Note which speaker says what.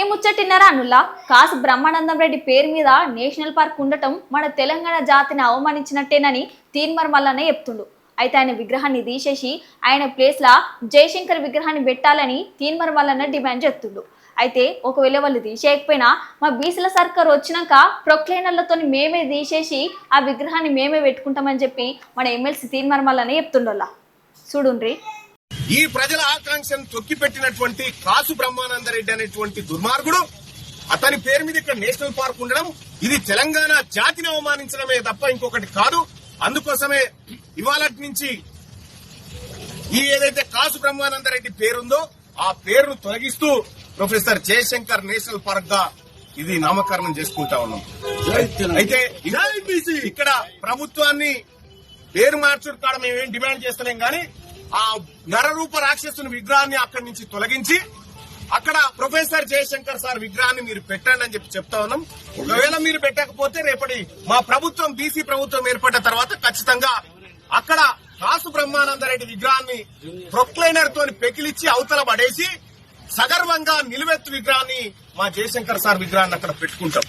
Speaker 1: ఈ ముచ్చటిన్నరా అనుల్లా కాసు బ్రహ్మానందం రెడ్డి పేరు మీద నేషనల్ పార్క్ ఉండటం మన తెలంగాణ జాతిని అవమానించినట్టేనని తీన్మర్ మల్లనే చెప్తుండు. అయితే ఆయన విగ్రహాన్ని తీసేసి ఆయన ప్లేస్లా జయశంకర్ విగ్రహాన్ని పెట్టాలని తీన్మర్ మల్లన్న డిమాండ్ చేస్తుండు. అయితే ఒకవేళ వాళ్ళు తీసేయకపోయినా మా బీసీల సర్కార్ వచ్చినాక ప్రొక్లైనర్లతో మేమే తీసేసి ఆ విగ్రహాన్ని మేమే పెట్టుకుంటామని చెప్పి మన ఎమ్మెల్సీ తీన్మర్ మల్లనే చెప్తుండల్లా. చూడుండ్రి.
Speaker 2: ఈ ప్రజల ఆకాంక్షను తొక్కిపెట్టినటువంటి కాసు బ్రహ్మానందరెడ్డి అనేటువంటి దుర్మార్గుడు అతని పేరు మీద ఇక్కడ నేషనల్ పార్క్ ఉండడం ఇది తెలంగాణ జాతిని అవమానించడమే తప్ప ఇంకొకటి కాదు. అందుకోసమే ఇవాళ నుంచి ఈ ఏదైతే కాసు బ్రహ్మానందరెడ్డి పేరుందో ఆ పేరును తొలగిస్తూ ప్రొఫెసర్ జయశంకర్ నేషనల్ పార్క్గా ఇది నామకరణం చేసుకుంటా ఉన్నాం. అయితే ఇక్కడ ప్రభుత్వాన్ని పేరు మార్చుడు కాడ మేమేం డిమాండ్ చేస్తలేం గానీ ఆ నరరూప రాక్షసుని విగ్రహాన్ని అక్కడి నుంచి తొలగించి అక్కడ ప్రొఫెసర్ జయశంకర్ సార్ విగ్రహాన్ని మీరు పెట్టండి అని చెప్పి చెప్తా ఉన్నాం. ఒకవేళ మీరు పెట్టకపోతే రేపటి మా ప్రభుత్వం బీసీ ప్రభుత్వం ఏర్పడ్డ తర్వాత ఖచ్చితంగా అక్కడ కాసు బ్రహ్మానందరెడ్డి విగ్రహాన్ని ప్రొక్లైనర్ తోని పెకిలిచ్చి అవతల పడేసి సగర్వంగా నిలువెత్తు విగ్రహాన్ని మా జయశంకర్ సార్ విగ్రహాన్ని అక్కడ పెట్టుకుంటాం.